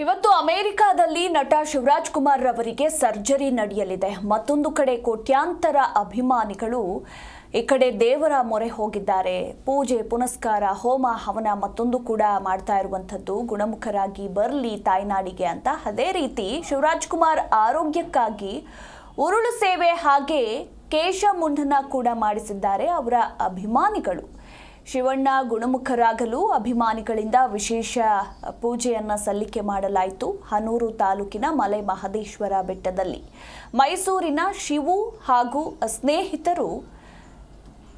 ಇವತ್ತು ಅಮೆರಿಕಾದಲ್ಲಿ ನಟ ಶಿವರಾಜ್ ಕುಮಾರ್ ರವರಿಗೆ ಸರ್ಜರಿ ನಡೆಯಲಿದೆ. ಮತ್ತೊಂದು ಕಡೆ ಕೋಟ್ಯಾಂತರ ಅಭಿಮಾನಿಗಳು ಈ ಕಡೆ ದೇವರ ಮೊರೆ ಹೋಗಿದ್ದಾರೆ. ಪೂಜೆ, ಪುನಸ್ಕಾರ, ಹೋಮ, ಹವನ ಮತ್ತೊಂದು ಕೂಡ ಮಾಡ್ತಾ ಇರುವಂಥದ್ದು ಗುಣಮುಖರಾಗಿ ಬರಲಿ ತಾಯ್ನಾಡಿಗೆ ಅಂತ. ಅದೇ ರೀತಿ ಶಿವರಾಜ್ ಕುಮಾರ್ ಆರೋಗ್ಯಕ್ಕಾಗಿ ಉರುಳು ಸೇವೆ ಹಾಗೆ ಕೇಶ ಮುಂಡನ ಕೂಡ ಮಾಡಿಸಿದ್ದಾರೆ ಅವರ ಅಭಿಮಾನಿಗಳು. ಶಿವಣ್ಣ ಗುಣಮುಖರಾಗಲು ಅಭಿಮಾನಿಗಳಿಂದ ವಿಶೇಷ ಪೂಜೆಯನ್ನು ಸಲ್ಲಿಕೆ ಮಾಡಲಾಯಿತು. ಹನೂರು ತಾಲೂಕಿನ ಮಲೆ ಮಹದೇಶ್ವರ ಬೆಟ್ಟದಲ್ಲಿ ಮೈಸೂರಿನ ಶಿವು ಹಾಗೂ ಸ್ನೇಹಿತರು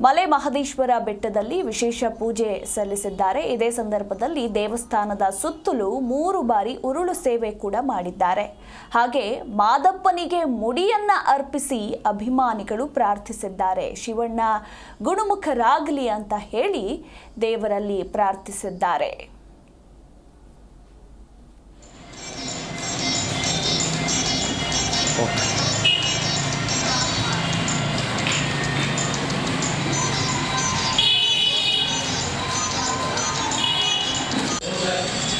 ಮಲೆ ಮಹದೇಶ್ವರ ಬೆಟ್ಟದಲ್ಲಿ ವಿಶೇಷ ಪೂಜೆ ಸಲ್ಲಿಸಿದ್ದಾರೆ. ಇದೇ ಸಂದರ್ಭದಲ್ಲಿ ದೇವಸ್ಥಾನದ ಸುತ್ತಲೂ ಮೂರು ಬಾರಿ ಉರುಳು ಸೇವೆ ಕೂಡ ಮಾಡಿದ್ದಾರೆ. ಹಾಗೆ ಮಾದಪ್ಪನಿಗೆ ಮುಡಿಯನ್ನ ಅರ್ಪಿಸಿ ಅಭಿಮಾನಿಗಳು ಪ್ರಾರ್ಥಿಸಿದ್ದಾರೆ. ಶಿವಣ್ಣ ಗುಣಮುಖರಾಗಲಿ ಅಂತ ಹೇಳಿ ದೇವರಲ್ಲಿ ಪ್ರಾರ್ಥಿಸಿದ್ದಾರೆ.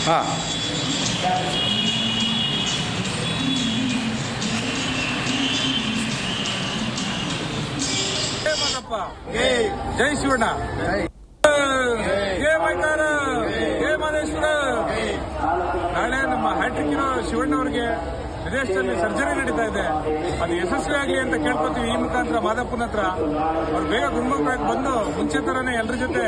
ಹಾಂ ಜೈ ಮಾದಪ್ಪ ಜೈ ಶಿವಣ್ಣ ಜೈ ಮೈಕಾರ ಜೈ ಮಾದೇಶ್ವರ ನಾಳೆ ನಮ್ಮ ಹ್ಯಾಟ್ರಿಕ್ ಇರೋ ಶಿವಣ್ಣ ಅವರಿಗೆ ವಿದೇಶದಲ್ಲಿ ಸರ್ಜರಿ ನಡೀತಾ ಇದೆ. ಅದು ಯಶಸ್ವಿ ಆಗಲಿ ಅಂತ ಕೇಳ್ಕೊತೀವಿ. ಈ ಮುಖಾಂತರ ಮಾದಪ್ಪನ ಹತ್ರ ಅವ್ರು ಬೇಗ ಗುಣಮುಖರಾಗಿ ಬಂದು ಮುಂಚೆ ತರನೇ ಎಲ್ಲರ ಜೊತೆ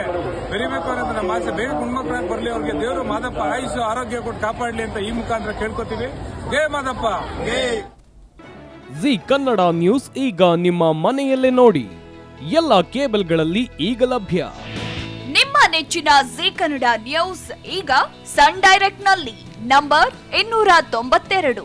ಬೆರಿಬೇಕು ಅನ್ನೋದು ನಮ್ಮ ಆಸೆ ಬೇಗ ಗುಣಮುಖರಾಗಿ ಬರಲಿ ಅವ್ರಿಗೆ. ದೇವರು ಮಾದಪ್ಪ ಆಯುಷು ಆರೋಗ್ಯ ಕೊಟ್ಟು ಕಾಪಾಡಲಿ ಅಂತ ಈ ಮುಖಾಂತರ ಕೇಳ್ಕೊತೀವಿ. ಜೇ ಮಾದಪ್ಪ. ಜೇ ಜಿ ಕನ್ನಡ ನ್ಯೂಸ್ ಈಗ ನಿಮ್ಮ ಮನೆಯಲ್ಲೇ ನೋಡಿ. ಎಲ್ಲ ಕೇಬಲ್ಗಳಲ್ಲಿ ಈಗ ಲಭ್ಯ. ನಿಮ್ಮ ನೆಚ್ಚಿನ ಜಿ ಕನ್ನಡ ನ್ಯೂಸ್ ಈಗ ಸನ್ ಡೈರೆಕ್ಟ್ನಲ್ಲಿ. ನಂಬರ್ ಇನ್ನೂರ ತೊಂಬತ್ತೆರಡು.